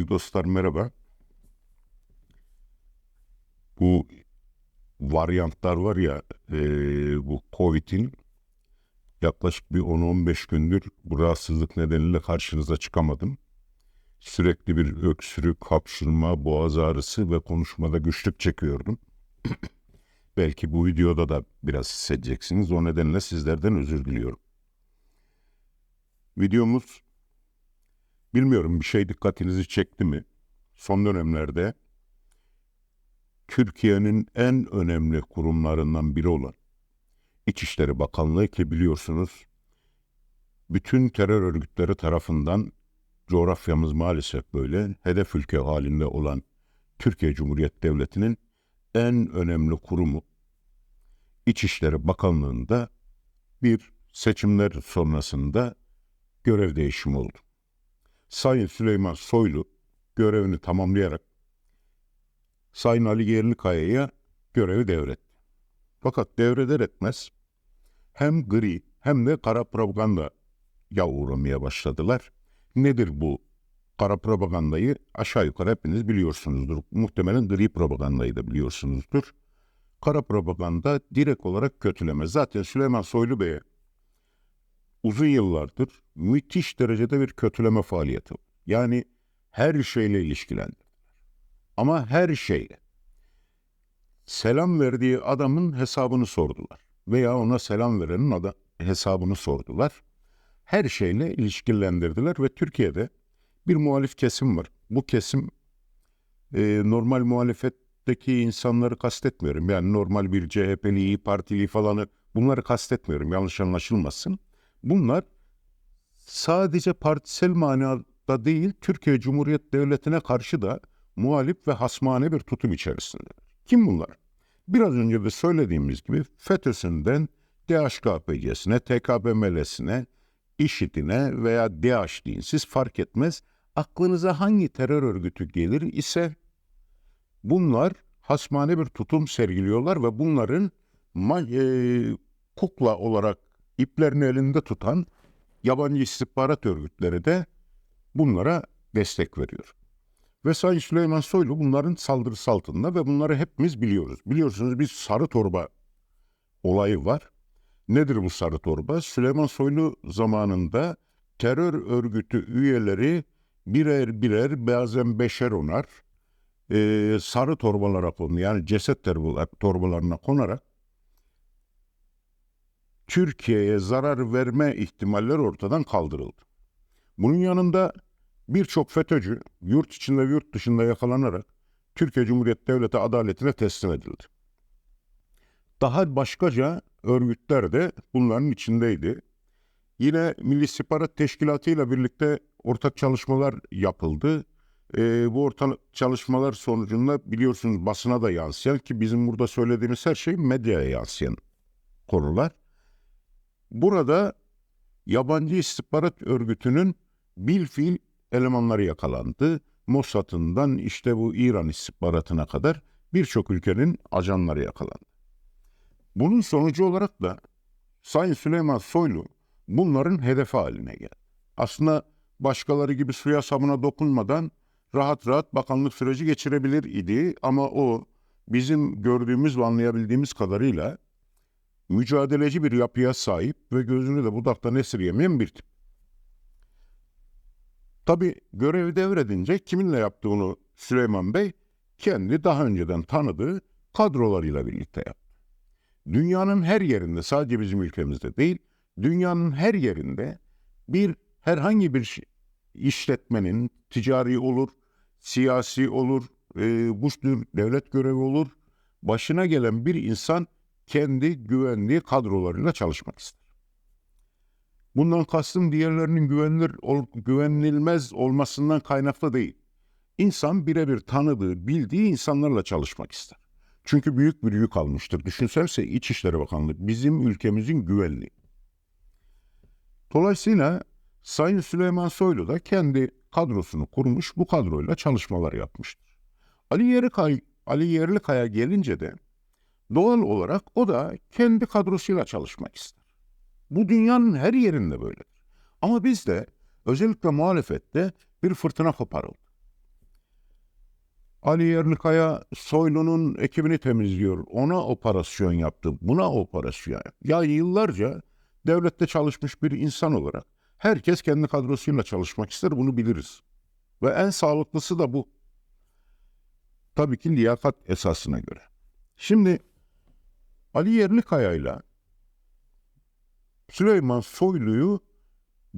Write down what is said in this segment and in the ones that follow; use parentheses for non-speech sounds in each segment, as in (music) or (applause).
Sevgili dostlar merhaba. Bu varyantlar var ya eee, bu Covid'in yaklaşık bir 10-15 gündür bu rahatsızlık nedeniyle karşınıza çıkamadım. Sürekli bir öksürük, hapşırma, boğaz ağrısı ve konuşmada güçlük çekiyordum. (clears throat) Belki bu videoda da biraz hissedeceksiniz. O nedenle sizlerden özür diliyorum. Videomuz bilmiyorum bir şey dikkatinizi çekti mi? Son dönemlerde Türkiye'nin en önemli kurumlarından biri olan İçişleri Bakanlığı ki biliyorsunuz bütün terör örgütleri tarafından coğrafyamız maalesef böyle hedef ülke halinde olan Türkiye Cumhuriyeti Devleti'nin en önemli kurumu İçişleri Bakanlığı'nda bir seçimler sonrasında görev değişimi oldu. Sayın Süleyman Soylu görevini tamamlayarak Sayın Ali Yerlikaya'ya görevi devretti. Fakat devreder etmez hem gri hem de kara propaganda ya uğramaya başladılar. Nedir bu kara propagandayı aşağı yukarı hepiniz biliyorsunuzdur. Muhtemelen gri propagandayı da biliyorsunuzdur. Kara propaganda direkt olarak kötüleme. Zaten Süleyman Soylu Bey'e uzun yıllardır müthiş derecede bir kötüleme faaliyeti. Yani her şeyle ilişkilendirdiler. Ama her şeyle. Selam verdiği adamın hesabını sordular. Veya ona selam verenin ada, hesabını sordular. Her şeyle ilişkilendirdiler ve Türkiye'de bir muhalif kesim var. Bu kesim e, normal muhalefetteki insanları kastetmiyorum. Yani normal bir CHP'li, İyi Partili falanı bunları kastetmiyorum. Yanlış anlaşılmasın. Bunlar sadece partisel manada değil, Türkiye Cumhuriyeti Devleti'ne karşı da muhalif ve hasmane bir tutum içerisinde. Kim bunlar? Biraz önce de söylediğimiz gibi FETÖ'sünden DHKPC'sine, TKPML'sine, IŞİD'ine veya DH deyin siz fark etmez. Aklınıza hangi terör örgütü gelir ise bunlar hasmane bir tutum sergiliyorlar ve bunların e, kukla olarak iplerini elinde tutan yabancı istihbarat örgütleri de bunlara destek veriyor. Ve Sayın Süleyman Soylu bunların saldırısı altında ve bunları hepimiz biliyoruz. Biliyorsunuz bir sarı torba olayı var. Nedir bu sarı torba? Süleyman Soylu zamanında terör örgütü üyeleri birer birer bazen beşer onar e, sarı torbalara konu yani ceset torbalar, torbalarına konarak Türkiye'ye zarar verme ihtimaller ortadan kaldırıldı. Bunun yanında birçok FETÖ'cü yurt içinde ve yurt dışında yakalanarak Türkiye Cumhuriyeti Devleti adaletine teslim edildi. Daha başkaca örgütler de bunların içindeydi. Yine Milli İstihbarat Teşkilatı ile birlikte ortak çalışmalar yapıldı. Ee, bu ortak çalışmalar sonucunda biliyorsunuz basına da yansıyan ki bizim burada söylediğimiz her şey medyaya yansıyan konular. Burada yabancı istihbarat örgütünün bilfiil elemanları yakalandı. Mossad'ından işte bu İran istihbaratına kadar birçok ülkenin ajanları yakalandı. Bunun sonucu olarak da Sayın Süleyman Soylu bunların hedefi haline geldi. Aslında başkaları gibi suya sabuna dokunmadan rahat rahat bakanlık süreci geçirebilir idi ama o bizim gördüğümüz ve anlayabildiğimiz kadarıyla mücadeleci bir yapıya sahip ve gözünü de budaktan esirgemeyen bir tip. Tabi görevi devredince kiminle yaptığını Süleyman Bey kendi daha önceden tanıdığı kadrolarıyla birlikte yaptı. Dünyanın her yerinde sadece bizim ülkemizde değil, dünyanın her yerinde bir herhangi bir işletmenin ticari olur, siyasi olur, e, bu tür devlet görevi olur, başına gelen bir insan kendi güvenliği kadrolarıyla çalışmak ister. Bundan kastım diğerlerinin güvenilir, güvenilmez olmasından kaynaklı değil. İnsan birebir tanıdığı, bildiği insanlarla çalışmak ister. Çünkü büyük bir yük almıştır. Düşünselse İçişleri Bakanlığı bizim ülkemizin güvenliği. Dolayısıyla Sayın Süleyman Soylu da kendi kadrosunu kurmuş, bu kadroyla çalışmalar yapmıştır. Ali Yerlikaya, Ali Yerlikaya gelince de doğal olarak o da kendi kadrosuyla çalışmak ister. Bu dünyanın her yerinde böyledir. Ama bizde özellikle muhalefette bir fırtına koparıldı. Ali Yerlikaya Soylu'nun ekibini temizliyor. Ona operasyon yaptı. Buna operasyon yaptı. Ya yıllarca devlette çalışmış bir insan olarak herkes kendi kadrosuyla çalışmak ister. Bunu biliriz. Ve en sağlıklısı da bu. Tabii ki liyakat esasına göre. Şimdi Ali Yerlikaya ile Süleyman Soylu'yu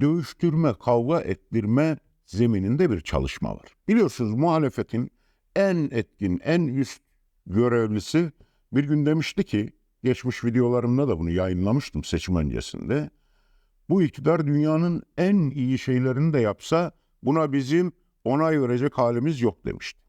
dövüştürme, kavga ettirme zemininde bir çalışma var. Biliyorsunuz muhalefetin en etkin, en üst görevlisi bir gün demişti ki, geçmiş videolarımda da bunu yayınlamıştım seçim öncesinde. Bu iktidar dünyanın en iyi şeylerini de yapsa buna bizim onay verecek halimiz yok demişti.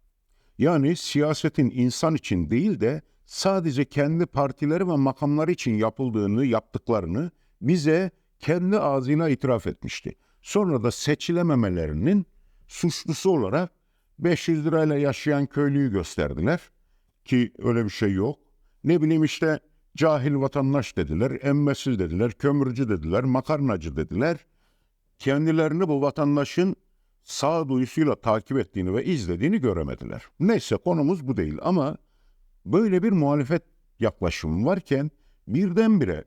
Yani siyasetin insan için değil de sadece kendi partileri ve makamları için yapıldığını, yaptıklarını bize kendi ağzıyla itiraf etmişti. Sonra da seçilememelerinin suçlusu olarak 500 lirayla yaşayan köylüyü gösterdiler ki öyle bir şey yok. Ne bileyim işte cahil vatandaş dediler, embesil dediler, kömürcü dediler, makarnacı dediler. Kendilerini bu vatandaşın sağduyusuyla takip ettiğini ve izlediğini göremediler. Neyse konumuz bu değil ama böyle bir muhalefet yaklaşımı varken birdenbire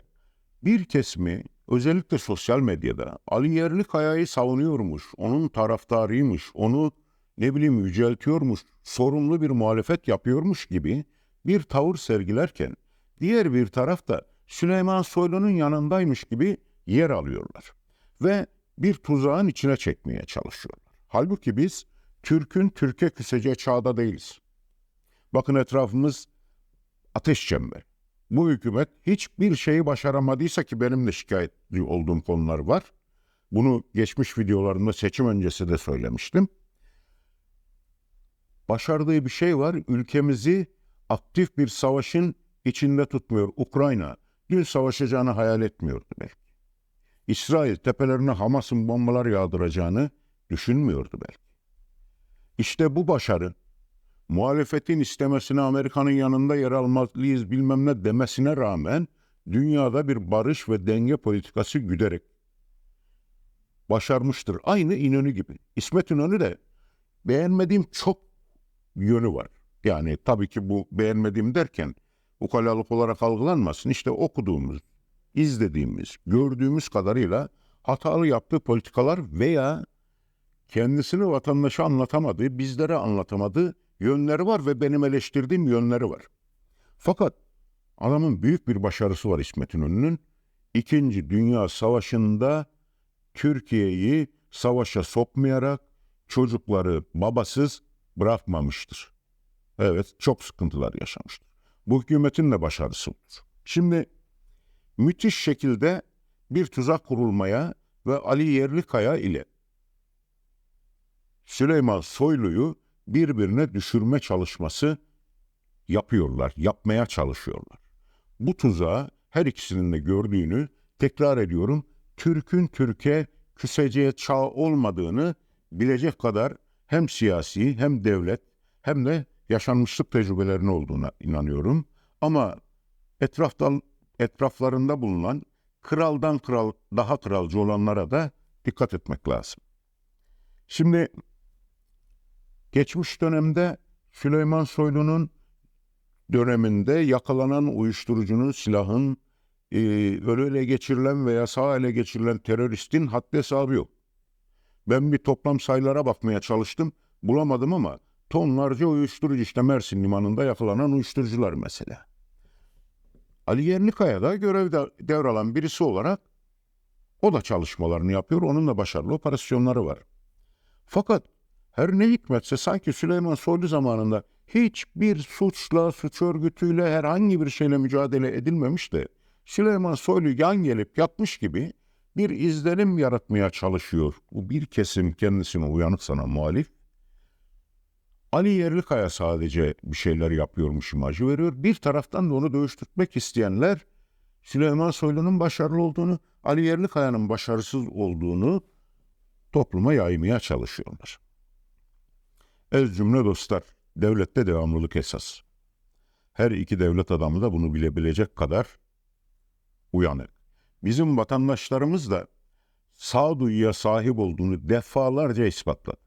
bir kesimi özellikle sosyal medyada Ali Yerlikaya'yı savunuyormuş, onun taraftarıymış, onu ne bileyim yüceltiyormuş, sorumlu bir muhalefet yapıyormuş gibi bir tavır sergilerken diğer bir tarafta Süleyman Soylu'nun yanındaymış gibi yer alıyorlar ve bir tuzağın içine çekmeye çalışıyorlar. Halbuki biz Türk'ün Türkiye küseceği çağda değiliz. Bakın etrafımız ateş çemberi. Bu hükümet hiçbir şeyi başaramadıysa ki benim de şikayetli olduğum konular var. Bunu geçmiş videolarımda seçim öncesi de söylemiştim. Başardığı bir şey var. Ülkemizi aktif bir savaşın içinde tutmuyor. Ukrayna dün savaşacağını hayal etmiyordu belki. İsrail tepelerine Hamas'ın bombalar yağdıracağını düşünmüyordu belki. İşte bu başarı muhalefetin istemesine Amerika'nın yanında yer almalıyız bilmem ne demesine rağmen dünyada bir barış ve denge politikası güderek başarmıştır. Aynı İnönü gibi. İsmet İnönü de beğenmediğim çok yönü var. Yani tabii ki bu beğenmediğim derken ukalalık olarak algılanmasın. İşte okuduğumuz, izlediğimiz, gördüğümüz kadarıyla hatalı yaptığı politikalar veya kendisini vatandaşa anlatamadığı, bizlere anlatamadığı yönleri var ve benim eleştirdiğim yönleri var. Fakat adamın büyük bir başarısı var İsmet İnönü'nün. İkinci Dünya Savaşı'nda Türkiye'yi savaşa sokmayarak çocukları babasız bırakmamıştır. Evet, çok sıkıntılar yaşamıştır. Bu hükümetin de başarısı budur. Şimdi müthiş şekilde bir tuzak kurulmaya ve Ali Yerlikaya ile Süleyman Soylu'yu birbirine düşürme çalışması yapıyorlar, yapmaya çalışıyorlar. Bu tuzağı her ikisinin de gördüğünü tekrar ediyorum. Türk'ün Türkiye küseceğe çağ olmadığını bilecek kadar hem siyasi hem devlet hem de yaşanmışlık tecrübelerine olduğuna inanıyorum. Ama etraftan etraflarında bulunan kraldan kral daha kralcı olanlara da dikkat etmek lazım. Şimdi geçmiş dönemde Süleyman Soylu'nun döneminde yakalanan uyuşturucunun, silahın, e, ölü ele geçirilen veya sağ ele geçirilen teröristin haddi hesabı yok. Ben bir toplam sayılara bakmaya çalıştım, bulamadım ama tonlarca uyuşturucu işte Mersin limanında yakalanan uyuşturucular mesela. Ali Yerlikaya da görevde devralan birisi olarak o da çalışmalarını yapıyor. Onun da başarılı operasyonları var. Fakat her ne hikmetse sanki Süleyman Soylu zamanında hiçbir suçla, suç örgütüyle herhangi bir şeyle mücadele edilmemiş de Süleyman Soylu yan gelip yapmış gibi bir izlenim yaratmaya çalışıyor. Bu bir kesim kendisine uyanık sana muhalif. Ali Yerlikaya sadece bir şeyler yapıyormuş imajı veriyor. Bir taraftan da onu dövüştürmek isteyenler Süleyman Soylu'nun başarılı olduğunu, Ali Yerlikaya'nın başarısız olduğunu topluma yaymaya çalışıyorlar. Ez cümle dostlar, devlette devamlılık esas. Her iki devlet adamı da bunu bilebilecek kadar uyanık. Bizim vatandaşlarımız da sağduyuya sahip olduğunu defalarca ispatladı.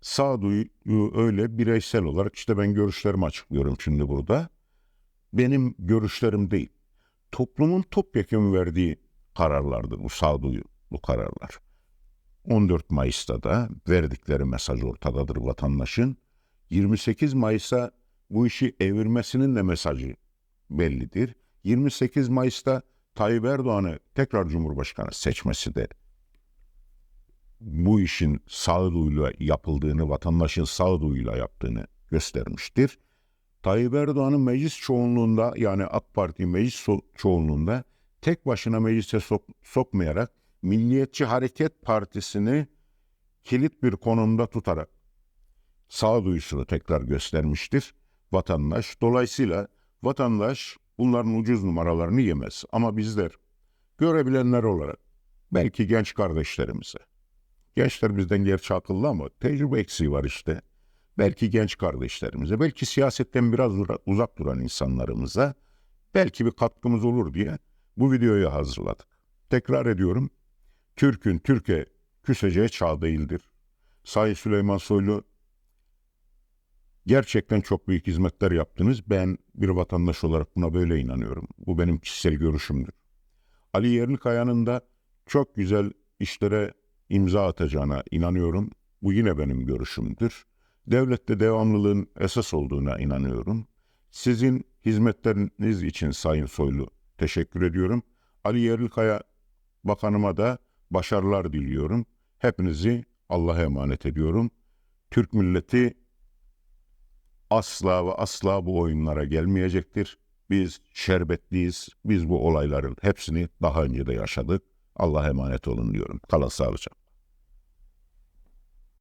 Sağduyu öyle bireysel olarak işte ben görüşlerimi açıklıyorum şimdi burada. Benim görüşlerim değil. Toplumun topyekun verdiği kararlardır bu sağduyu, bu kararlar. 14 Mayıs'ta da verdikleri mesaj ortadadır vatandaşın. 28 Mayıs'a bu işi evirmesinin de mesajı bellidir. 28 Mayıs'ta Tayyip Erdoğan'ı tekrar Cumhurbaşkanı seçmesi de bu işin sağduyuyla yapıldığını, vatandaşın sağduyuyla yaptığını göstermiştir. Tayyip Erdoğan'ın meclis çoğunluğunda yani AK Parti meclis çoğunluğunda tek başına meclise sok- sokmayarak Milliyetçi Hareket Partisi'ni kilit bir konumda tutarak sağduyusunu tekrar göstermiştir vatandaş. Dolayısıyla vatandaş bunların ucuz numaralarını yemez. Ama bizler görebilenler olarak belki genç kardeşlerimize, gençler bizden gerçi akıllı ama tecrübe eksiği var işte. Belki genç kardeşlerimize, belki siyasetten biraz uzak duran insanlarımıza belki bir katkımız olur diye bu videoyu hazırladık. Tekrar ediyorum, Türk'ün Türkiye küseceği çağ değildir. Sayın Süleyman Soylu gerçekten çok büyük hizmetler yaptınız. Ben bir vatandaş olarak buna böyle inanıyorum. Bu benim kişisel görüşümdür. Ali Yerlikaya'nın da çok güzel işlere imza atacağına inanıyorum. Bu yine benim görüşümdür. Devlette devamlılığın esas olduğuna inanıyorum. Sizin hizmetleriniz için Sayın Soylu teşekkür ediyorum. Ali Yerlikaya Bakanıma da başarılar diliyorum. Hepinizi Allah'a emanet ediyorum. Türk milleti asla ve asla bu oyunlara gelmeyecektir. Biz şerbetliyiz. Biz bu olayların hepsini daha önce de yaşadık. Allah'a emanet olun diyorum. Kalın sağlıcakla.